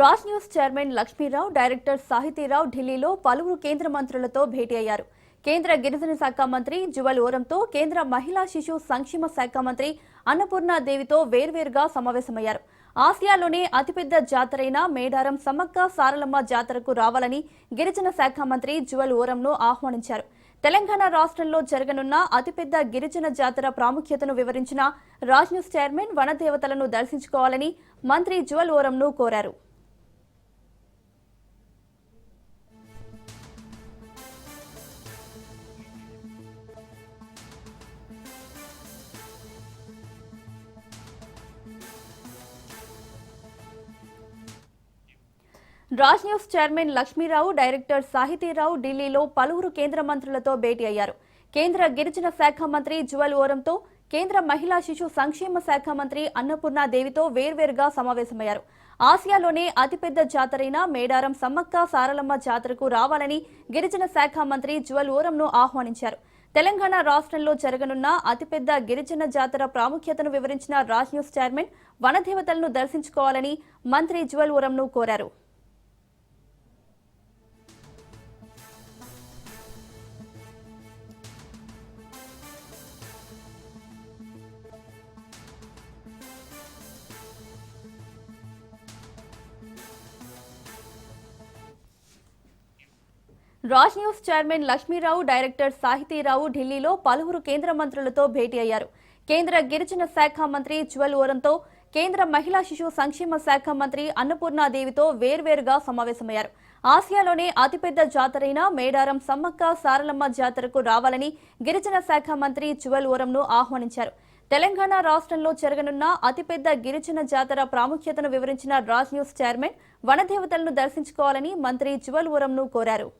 Raj news chairman Lakshmi Rao director Sahiti Rao ఢిల్లీలో పలువురు కేంద్ర మంత్రులతో భేటీ అయ్యారు. కేంద్ర గిరిజన శాఖ మంత్రి జువల్ ఓరంతో కేంద్ర మహిళా శిశు సంక్షేమ శాఖ మంత్రి అన్నపూర్ణాదేవితో వేర్వేరుగా సమావేశమయ్యారు. ఆసియాలోనే అతిపెద్ద జాతరైన మేడారం సమ్మక్క సారలమ్మ జాతరకు రావాలని గిరిజన శాఖ మంత్రి జువల్ ఓరంను ఆహ్వానించారు. తెలంగాణ రాష్ట్రంలో జరగనున్న అతిపెద్ద గిరిజన జాతర ప్రాముఖ్యతను వివరించిన రాజ్ న్యూస్ చైర్మన్ వనదేవతలను దర్శించుకోవాలని మంత్రి జువల్ ఓరంను కోరారు. Raj news chairman Lakshmi Rao director Sahiti Rao ఢిల్లీలో పలువురు కేంద్ర మంత్రులతో భేటీ అయ్యారు. కేంద్ర గిరిజన శాఖ మంత్రి జువల్ ఓరంతో కేంద్ర మహిళా శిశు సంక్షేమ శాఖ మంత్రి అన్నపూర్ణ దేవితో వేర్వేరుగా సమావేశమయ్యారు. ఆసియాలోనే అతిపెద్ద జాతరైన మేడారం సమ్మక్క సారలమ్మ జాతరకు రావాలని గిరిజన శాఖ మంత్రి జువల్ ఓరంను ఆహ్వానించారు. తెలంగాణ రాష్ట్రంలో జరగనున్న అతిపెద్ద గిరిజన జాతర ప్రాముఖ్యతను వివరించిన రాజ్ న్యూస్ చైర్మన్ వనదేవతలను దర్శించుకోవాలని మంత్రి జువల్ ఓరంను కోరారు. Raj news chairman Lakshmi Rao director Sahiti Rao ఢిల్లీలో పలువురు కేంద్ర మంత్రులతో భేటీ అయ్యారు. కేంద్ర గిరిజన శాఖ మంత్రి జ్వల్ ఓరంతో కేంద్ర మహిళా శిశు సంక్షేమ శాఖ మంత్రి అన్నపూర్ణాదేవితో వేర్వేరుగా సమావేశమయ్యారు. ఆసియాలోనే అతిపెద్ద జాతరైన మేడారం సమ్మక్క సారలమ్మ జాతరకు రావాలని గిరిజన శాఖ మంత్రి జ్వల్ ఓరంను ఆహ్వానించారు. తెలంగాణ రాష్ట్రంలో జరగనున్న అతిపెద్ద గిరిజన జాతర ప్రాముఖ్యతను వివరించిన రాజ్ న్యూస్ చైర్మన్ వనదేవతలను దర్శించుకోవాలని మంత్రి జ్వల్ ఓరంను కోరారు.